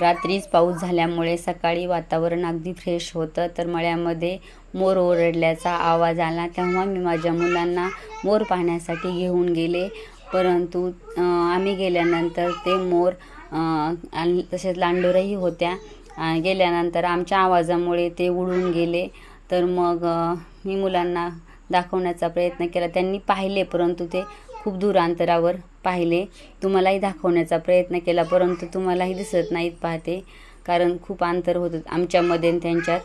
रात्रीच पाऊस झाल्यामुळे सकाळी वातावरण अगदी फ्रेश होतं. तर मळ्यामध्ये मोर ओरडल्याचा आवाज आला. तेव्हा मी माझ्या मुलांना मोर पाहण्यासाठी घेऊन गेले. परंतु आम्ही गेल्यानंतर ते मोर आणि तसेच लांडोरही होत्या. गेल्यानंतर आमच्या आवाजामुळे ते उडून गेले. तर मग मी मुलांना दाखवण्याचा प्रयत्न केला. त्यांनी पाहिले परंतु ते खूप दूर अंतरावर पाहिले. तुम्हालाही दाखवण्याचा प्रयत्न केला परंतु तुम्हालाही दिसत नाहीत पाहते कारण खूप अंतर होतं आमच्यामध्ये त्यांच्यात.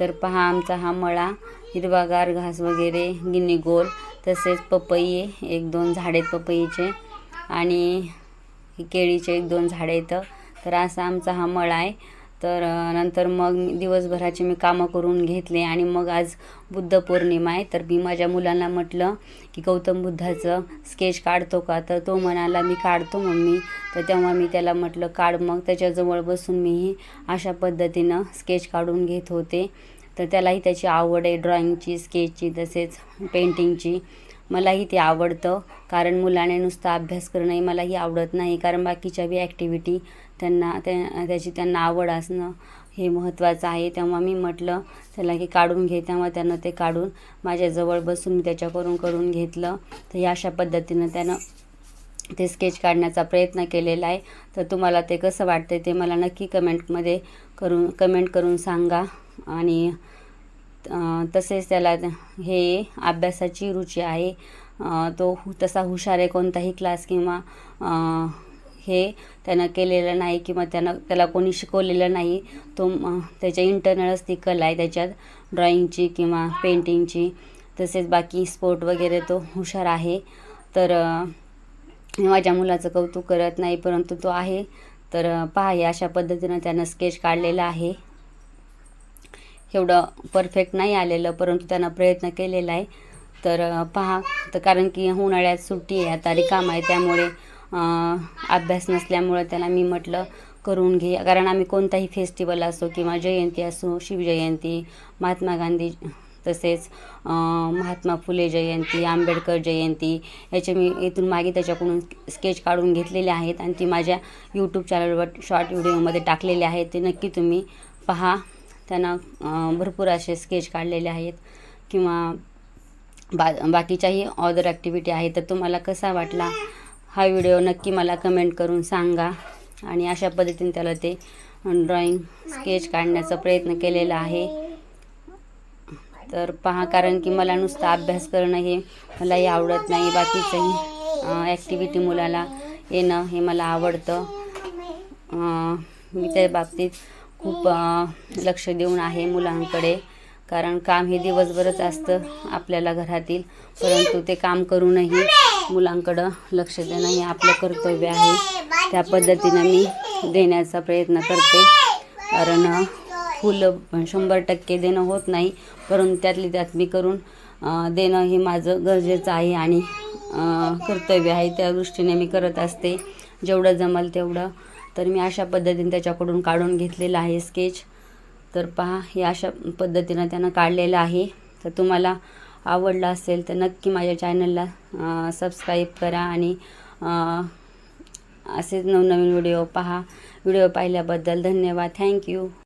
तर पहा आमचा हा मळा हिरवागार घास वगैरे गिनी गोल तसेच पपई एक दोन झाडे आहेत पपईचे आणि केळीचे एक दोन झाडे येतं तर असा आमचा हा मळा आहे. तर नंतर मग मी दिवसभराचे मी कामं करून घेतले आणि मग आज बुद्ध पौर्णिमा आहे. तर मी माझ्या मुलांना म्हटलं की गौतम बुद्धाचं स्केच काढतो का? तर तो म्हणाला मी काढतो मम्मी. तर तेव्हा मी त्याला म्हटलं काढ मग त्याच्याजवळ बसून मीही अशा पद्धतीनं स्केच काढून घेत होते. तर त्यालाही त्याची आवड आहे ड्रॉइंगची स्केचची तसेच पेंटिंगची मलाही ते आवडतं. कारण मुलाने नुसता अभ्यास करणंही मलाही आवडत नाही. कारण बाकीच्या बी ॲक्टिव्हिटी त्यांना त्या त्याची त्यांना आवड असणं हे महत्त्वाचं आहे. तेव्हा मी म्हटलं त्याला की काढून घे. तेव्हा त्यानं ते काढून माझ्याजवळ बसून मी त्याच्याकडून करून घेतलं. तर या अशा पद्धतीनं त्यानं ते स्केच काढण्याचा प्रयत्न केलेला आहे. तर तुम्हाला ते कसं वाटतं ते मला नक्की कमेंटमध्ये करून कमेंट करून सांगा. आणि तसेच त्याला हे अभ्यासाची रुची आहे. तो हु- तसा हुशार आहे कोणताही क्लास किंवा हे त्यानं केलेलं नाही किंवा त्यानं त्याला कोणी शिकवलेलं नाही. तो त्याच्या इंटरनलच ती कला आहे त्याच्यात ड्रॉइंगची किंवा पेंटिंगची तसेच बाकी स्पोर्ट वगैरे तो हुशार आहे. तर माझ्या मुलाचं कौतुक करत नाही परंतु तो आहे. तर पहा अशा पद्धतीनं त्यानं स्केच काढलेला आहे. एवढं परफेक्ट नाही आलेलं परंतु त्यांना प्रयत्न केलेला आहे. तर पहा तर कारण की उन्हाळ्यात सुट्टी आहे आता रिकाम आहे त्यामुळे अभ्यास नसल्यामुळं त्याला मी म्हटलं करून घे. कारण आम्ही कोणताही फेस्टिवल असो किंवा जयंती असो शिवजयंती महात्मा गांधी तसेच महात्मा फुले जयंती आंबेडकर जयंती याचे मी इथून मागे त्याच्याकडून स्केच काढून घेतलेले आहेत आणि ती माझ्या यूट्यूब चॅनलवर शॉर्ट व्हिडिओमध्ये टाकलेले आहेत. ते नक्की तुम्ही पहा. त्यांना भरपूर असे स्केच काढलेले आहेत. किंवा बा बाकीच्याही ऑदर ॲक्टिव्हिटी आहेत. तर तुम्हाला कसा वाटला हा व्हिडिओ नक्की मला कमेंट करून सांगा. आणि अशा पद्धतीने त्याला ते ड्रॉइंग स्केच काढण्याचा प्रयत्न केलेला आहे. तर पहा कारण की मला नुसतं अभ्यास करणं हे मलाही आवडत नाही. बाकीचंही ॲक्टिव्हिटी मुलाला येणं हे मला आवडतं. मी त्या बाबतीत खूप लक्ष देऊन आहे मुलांकडे. कारण काम हे दिवसभरच असतं आपल्याला घरातील. परंतु ते काम करूनही मुलांकडं लक्ष देणं हे आपलं कर्तव्य आहे. त्या पद्धतीनं मी देण्याचा प्रयत्न करते. कारण फुलं शंभर टक्के देणं होत नाही. परंतु त्यातली त्यात मी करून देणं हे माझं गरजेचं आहे आणि कर्तव्य आहे. त्या दृष्टीने मी करत असते. जेवढं जमल तेवढं तर मी अशा पद्धतीने त्याच्याकडून काढून घेतलेलं आहे स्केच तर पहा हे अशा पद्धतीनं त्यानं काढलेलं आहे. तर तुम्हाला आवडलं असेल तर नक्की माझ्या चॅनलला सबस्क्राईब करा आणि असेच नवनवीन व्हिडिओ पहा. व्हिडिओ पाहिल्याबद्दल धन्यवाद. थँक्यू